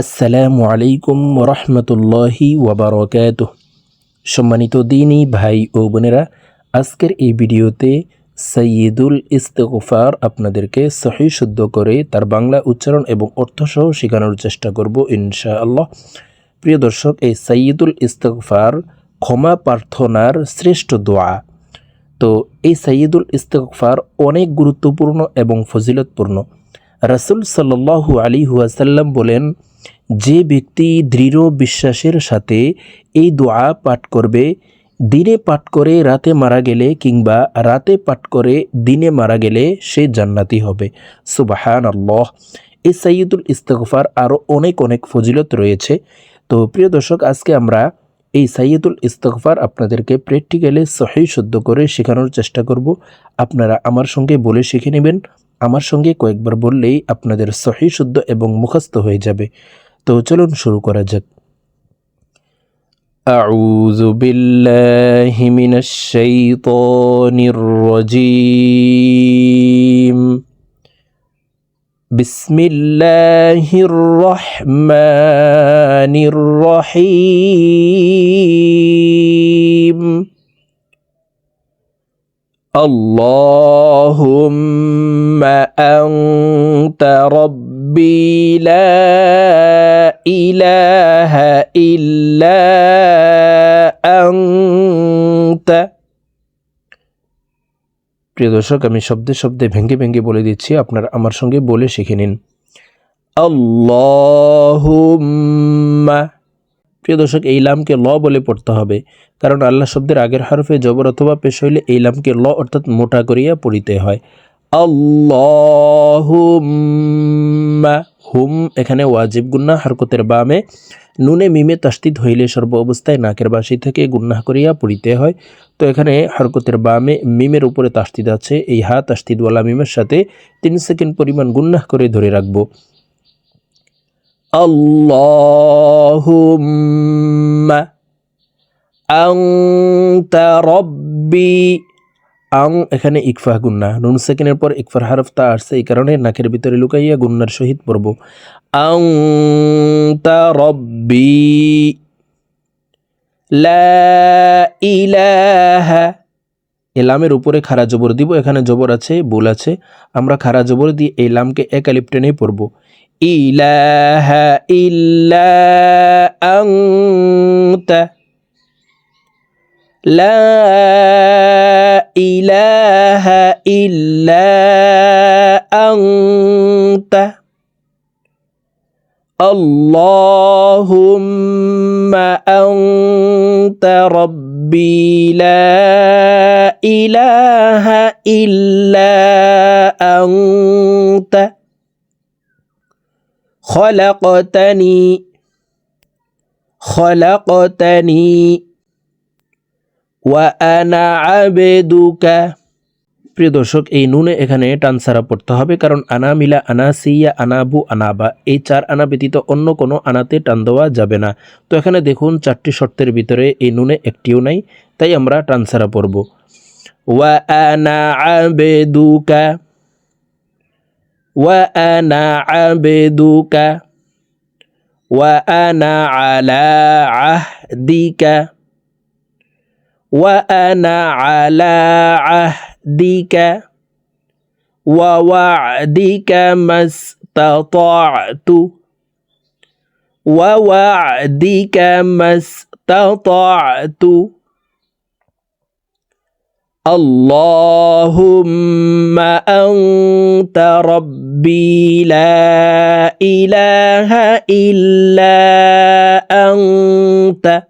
আসসালামু আলাইকুম রহমতুল্লাহি ওবরকাত সম্মানিত দিনী ভাই ও বোনেরা, আজকের এই ভিডিওতে সৈয়দুল ইস্তেগফার আপনাদেরকে সহি শুদ্ধ করে তার বাংলা উচ্চারণ এবং অর্থসহ শেখানোর চেষ্টা করব ইনশাআল্লাহ। প্রিয় দর্শক, এই সৈয়দুল ইস্তেগফার ক্ষমা প্রার্থনার শ্রেষ্ঠ দোয়া। তো এই সাইয়দুল ইস্তেগফার অনেক গুরুত্বপূর্ণ এবং ফজিলতপূর্ণ। রাসুল সাল্লাল্লাহু আলী ওয়াসাল্লাম বলেন যে ব্যক্তি দৃঢ় বিশ্বাসের সাথে এই দোয়া পাঠ করবে, দিনে পাঠ করে রাতে মারা গেলে কিংবা রাতে পাঠ করে দিনে মারা গেলে সে জান্নাতি হবে। সুবাহান আল্লাহ এই সাইয়দুল ইস্তেগফার আরও অনেক অনেক ফজিলত রয়েছে। তো প্রিয় দর্শক, আজকে আমরা এই সাইয়দুল ইস্তগফার আপনাদেরকে প্র্যাকটিক্যালি সহি শুদ্ধ করে শেখানোর চেষ্টা করব। আপনারা আমার সঙ্গে বলে শিখে নেবেন। আমার সঙ্গে কয়েকবার বললেই আপনাদের সহি, শুদ্ধ এবং মুখস্থ হয়ে যাবে। তো চলুন শুরু করা যাক أعوذ بالله من الشيطان الرجيم بسم الله الرحمن الرحيم اللهم أنت ربي لا إله إلا أنت প্রিয় দর্শক আমি শব্দে শব্দে ভেঙ্গে ভেঙ্গে বলে দিচ্ছি আপনারা আমার সঙ্গে বলে শিখে নিন আল্লাহুম্মা প্রিয় দর্শক এই লামকে ল বলে পড়তে হবে কারণ আল্লাহ শব্দের আগের হরফে জবর অথবা পেশ হইলে এই লামকে ল অর্থাৎ মোটা করিয়া পড়িতে হয় আল্লাহুম্মা হুম, এখানে ওয়াজিব গুন্না হরকতের বামে নুনে মিমে তাস্তিদ হইলে সর্ব অবস্থায় নাকের বাসি থেকে গুন্নাহ করিয়া পড়িতে হয়। তো এখানে হরকতের বামে মিমের উপরে তাস্তিদ আছে, এই হা তাস্তিদওয়ালা মিমের সাথে তিন সেকেন্ড পরিমাণ গুন্না করে ধরে রাখব। আল্লাহুম্মা আংতা রব্বি আং, এখানে ইকফা গুন্না। নুন সেকেন্ডের পর ইকফার হারফ তা আসছে, এই কারণে নাকের ভিতরে লুকাইয়া গুন্নার সহিত পড়ব। আং, তা রব্বি এলামের উপরে খারা জবর দিব, এখানে জবর আছে বুল আছে। আমরা খারা জবর দিয়ে এই লামকে এক আলিপ টেনেই পড়ব। ইলাহা ইল্লা আংতা। لا إله إلا أنت. اللهم أنت ربي لا إله إلا أنت. خلقتني خلقتني ওয়া প্রিয় দর্শক, এই নুনে এখানে টানসারা পড়তে হবে, কারণ আনা মিলা, আনা সিয়া আনাবু আনাবা এই চার আনা ব্যতীত অন্য কোনো আনাতে টান দেওয়া যাবে না। তো এখানে দেখুন, চারটি শর্তের ভিতরে এই নুনে একটিও নাই, তাই আমরা টানসারা পড়ব। ওয়া আনা আবেদুকা। ওয়া وأنا على عهدك ووعدك ما استطعت ووعدك ما استطعت. اللهم أنت ربي لا إله إلا أنت.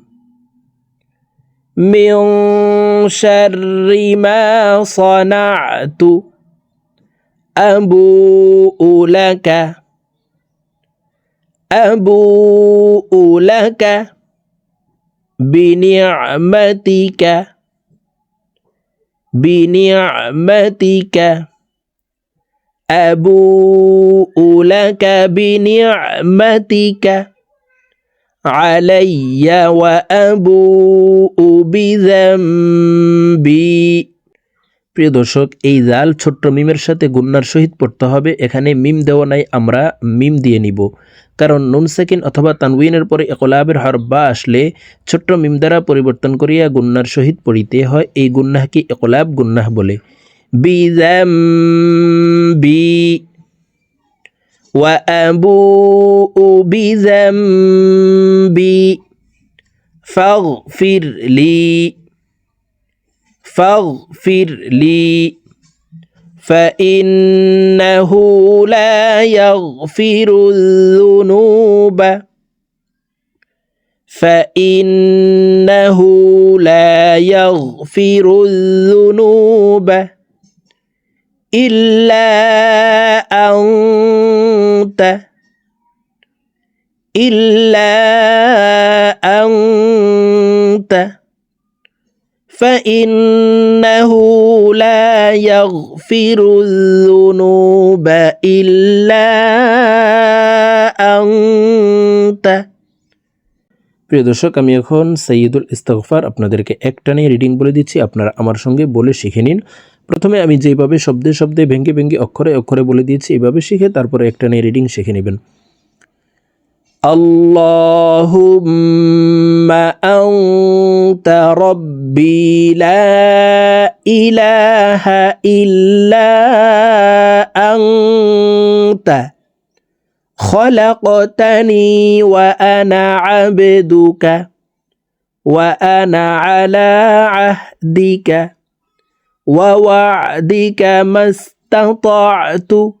من شر ما صنعت. أبوء لك. أبوء لك بنعمتك. بنعمتك. أبوء لك بنعمتك. علي وأبوء بذنبي প্রিয় দর্শক এই জাল ছোট্ট মিমের সাথে গুন্নার সহিত পড়তে হবে এখানে মিম দেওয়া নাই আমরা মিম দিয়ে নিব কারণ নুন সেকিন অথবা তানউইনের পরে একলাবের হরফ বা আসলে ছোট্ট মিম দ্বারা পরিবর্তন করিয়া গুন্নার সহিত পড়িতে হয় এই গুন্নাহকে একলাব গুন্নাহ বলে বিজাম্বি وأبوء بذنبي فاغفر لي فاغفر لي فإنه لا يغفر الذنوب فإنه لا يغفر الذنوب إلا أنت إلا أنت. فإنه لا يغفر الذنوب إلا أنت প্রিয় দর্শক আমি এখন সৈয়দুল ইস্তগফার আপনাদেরকে একটানে রিডিং বলে দিচ্ছি আপনারা আমার সঙ্গে বলে শিখে নিন প্রথমে আমি যেভাবে শব্দে শব্দে ভেঙ্গে ভেঙ্গে অক্ষরে অক্ষরে বলে দিয়েছি এইভাবে শিখে তারপরে একটানে রিডিং শিখে নেবেন اللهم أنت ربي لا إله إلا أنت. خلقتني وأنا عبدك وأنا على عهدك ووعدك ما استطعت.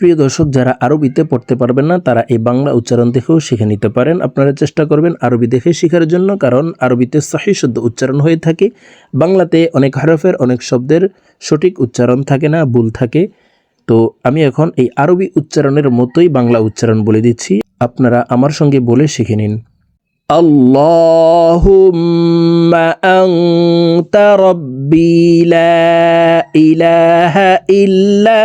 প্রিয় দর্শক যারা আরবিতে পড়তে পারবেন না তারা এই বাংলা উচ্চারণ দেখেও শিখে নিতে পারেন আপনারা চেষ্টা করবেন আরবি দেখে শেখার জন্য কারণ আরবিতে সহি শুদ্ধ উচ্চারণ হয়ে থাকে বাংলাতে অনেক হরফের অনেক শব্দের সঠিক উচ্চারণ থাকে না ভুল থাকে তো আমি এখন এই আরবি উচ্চারণের মতোই বাংলা উচ্চারণ বলে দিচ্ছি আপনারা আমার সঙ্গে বলে শিখে নিন اللهم أنت ربي لا إله إلا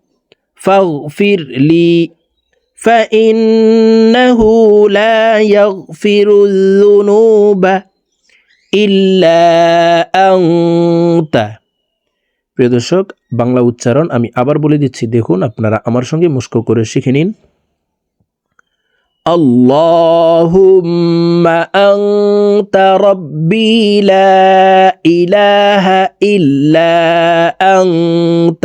فاغفر لي فإنه لا يغفر الذنوب إلا أنت প্রিয় দর্শক বাংলা উচ্চারণ আমি আবার বলে দিচ্ছি দেখুন আপনারা আমার সঙ্গে মুস্কো করে শিখে নিন اللهم أنت ربي لا إله إلا أنت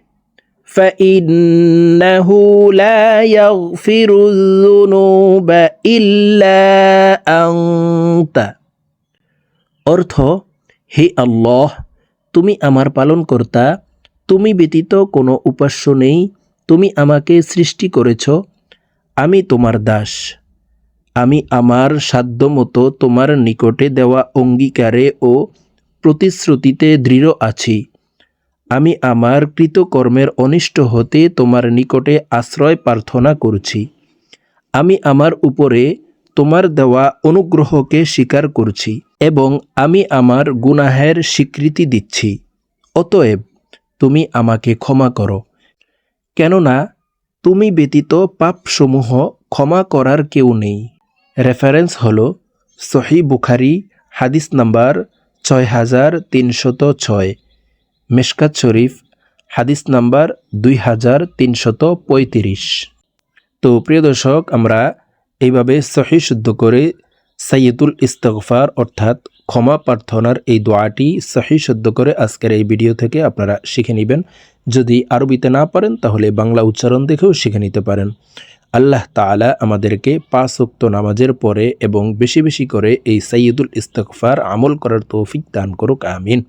فإنه لا يغفر الذنوب إلا أنت অর্থ হে আল্লাহ তুমি আমার পালনকর্তা তুমি ব্যতীত কোনো উপাস্য নেই তুমি আমাকে সৃষ্টি করেছ আমি তোমার দাস আমি আমার সাধ্যমতো তোমার নিকটে দেওয়া অঙ্গীকারে ও প্রতিশ্রুতিতে দৃঢ় আছি আমি আমার কৃতকর্মের অনিষ্ট হতে তোমার নিকটে আশ্রয় প্রার্থনা করছি। আমি আমার উপরে তোমার দেওয়া অনুগ্রহকে স্বীকার করছি এবং আমি আমার গুনাহের স্বীকৃতি দিচ্ছি। অতএব তুমি আমাকে ক্ষমা করো। কেননা তুমি ব্যতীত পাপসমূহ ক্ষমা করার কেউ নেই। রেফারেন্স হল সহি বুখারি, হাদিস নাম্বার ছয় হাজার তিনশত ছয়। মেশকাত শরীফ, হাদিস নাম্বার দুই হাজার তিনশত পঁয়ত্রিশ। তো প্রিয় দর্শক, আমরা এইভাবে সহি শুদ্ধ করে সাইয়দুল ইস্তগফার অর্থাৎ ক্ষমা প্রার্থনার এই দোয়াটি সহি শুদ্ধ করে আজকের এই ভিডিও থেকে আপনারা শিখে নেবেন। যদি আরবিতে না পারেন, তাহলে বাংলা উচ্চারণ দেখেও শিখে নিতে পারেন। আল্লাহ তাআলা আমাদেরকে পাঁচ ওয়াক্ত নামাজের পরে এবং বেশি বেশি করে এই সাইয়দুল ইস্তগফার আমল করার তৌফিক দান করুক, আমিন।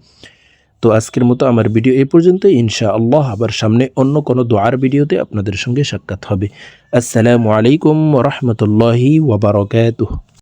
তো আজকের মতো আমার ভিডিও এই পর্যন্ত ইনশা আল্লাহ আবার সামনে অন্য কোনো দোয়ার ভিডিওতে আপনাদের সঙ্গে সাক্ষাৎ হবে। আসসালামু আলাইকুম রহমতুল্লাহি ওবরাকাতুহ